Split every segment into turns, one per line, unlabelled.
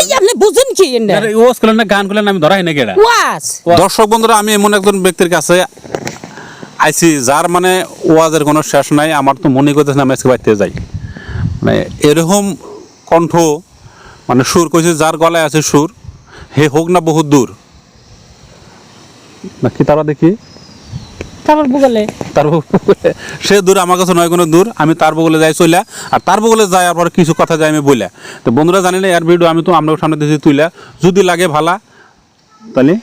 এই আপনি বুঝেন কি
ওয়াজ করলেন না গান করলেন আমি ধরাই না কেডা
ওয়াজ
দর্শক বন্ধুরা আমি এমন একজন ব্যক্তির কাছে আইছি যার মানে ওয়াজের কোনো শেষ নাই আমার তো মনে করতেছে না আমি আজকে বাড়িতে যাই। মানে এরকম কণ্ঠ মানে সুর কইছে যার গলায় আছে সুর হে হোক না বহুত দূর। নাকি তারা দেখি?
তারপর বুগলে
তার সে দূর আমার কাছে নয় কোনো দূর। আমি তার বগলে যাই চইলা আর তার বগলে যাই আর পরে কিছু কথা যাই আমি বইলা। তো বন্ধুরা জানি না এর ভিডিও আমি তো আমরা সামনে দিয়েছি তুইলা। যদি লাগে ভালা তাহলে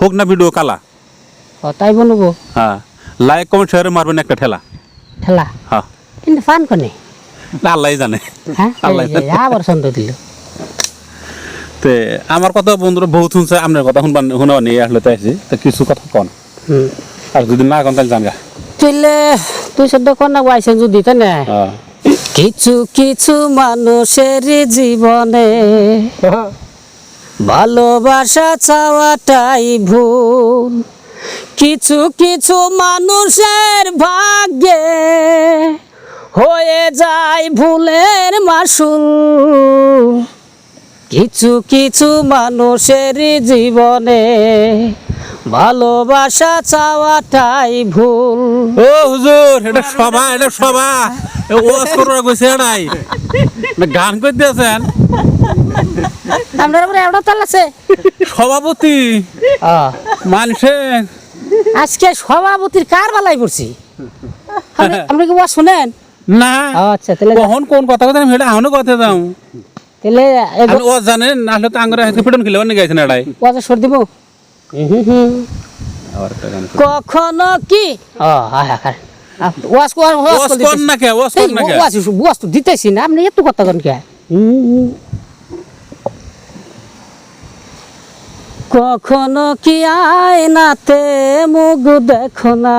হোক না ভিডিও কালা।
তাই বলব
হ্যাঁ লাইক কমেন্ট শেয়ারে মারবেন একটা ঠেলা।
ঠেলা?
হ্যাঁ।
কিন্তু ফান কোনে?
আল্লাহ জানে।
হ্যাঁ?
আল্লাহ
যে, আবার ছন্দ দিল।
তে আমার কথা বন্ধুরা বহুত শুনছে আপনার কথা শুনবা শুনা নিয়ে আসলে তো আইছি তো কিছু কথা কন।
হুম।
আর যদি না কন তাহলে জানগা।
তুইলে তুই সদ্য কন্যা গাইছেন যদি তাই না? কিছু কিছু মানুষের জীবনে ভালোবাসা চাওয়াটাই ভুল। কিছু কিছু মানুষের ভাগ্যে হয়ে যায় ভুলের মাসুল। কিছু কিছু মানুষের জীবনে ভালোবাসা চাওয়াটাই ভুল।
ও হুজুর এটা সভা এটা সভা। ওয়াজ করার কইছে এটাই না গান করতে আছেন
আপনার উপরে এওটা তাল আছে।
সভাপতি? মানুষে?
আজকে সভাপতির কার বালাই পড়ছি। আপনি- কি ওয়া শুনেন?
না।
আচ্ছা তাহলে
কখন কোন কথা কথা আমি সেটা এখনও কথা দাও
তাহলে
ও জানেন না হলে তো আঙ্গুরে আজকে পিটন খেলে অনেক গেছেন এটাই
ওয়াজে সর দিব। কখনো কি? দিতেছি। না আপনি এত কথা কন কে? কখনো কি আয়নাতে মুগ দেখো না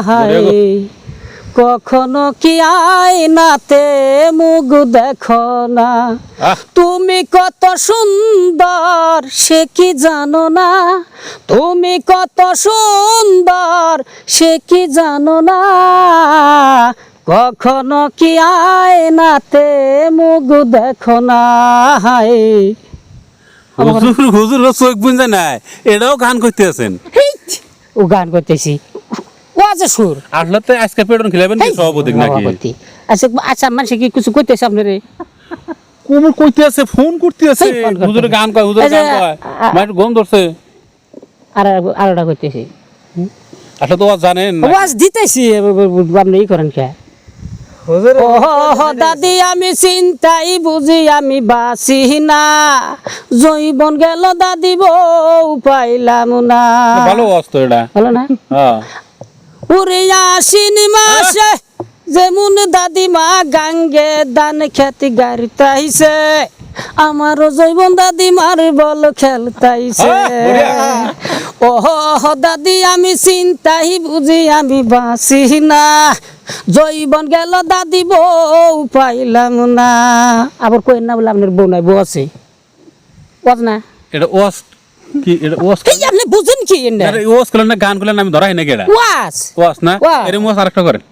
হায়? কখনো কি আয়নাতে মুখ দেখো না? তুমি কত সুন্দর সে কি জানো না? তুমি কত সুন্দর সে কি জানো না? কখনো কি আয়নাতে মুখ দেখো না?
হুজুর হুজুর চোখ বুঝে নাই। এটাও গান করতে আছেন।
ও গান করতেছি। ও আছে সুর।
আসলে আজকে পেটন খেলাবেন কি সভাপতি নাকি?
আচ্ছা আচ্ছা মানুষ কি কিছু করতেছে আপনারে?
কোমর কইতে আছে ফোন করতে আছে
এই ফোন করতে
হুজুর
আছে।
গান কয় হুজুর গান কয়।
আ-
গম ধরছে।
আর আরোটা করতেছি
আসলে তো ও জানেন
ওয়াজ দিতেছি আপনি ই করেন কে? দাদি আমি চিন্তাই বুঝি আমি বাসি না। জৈবন গেল দাদি বউ পাইলাম না।
ভালো অস্ত এটা।
হলো না?
হ্যাঁ
উড়ে আসিন মাসে যেমন দাদিমা গাঙ্গে দান খ্যাতি গাড়িতাইছে আমারও জৈবন দাদিমার বল খেলতাইছে।
আহ,
ওহ দাদি আমি চিন্তাই বুঝি আমি বাঁচি না। জৈবন গেল দাদি বউ পাইলাম না। আবার কই না বলে আপনার বউ নাই বউ আছে। না?
এটা ওয়াজ কি এটা
আপনি বুঝেন কি এনে?
আরে করলেন না গান করলেন আমি ধরাই না গেড়া।
ওয়াস
ওয়াস না। এরম ওয়াজ আরেকটা করেন।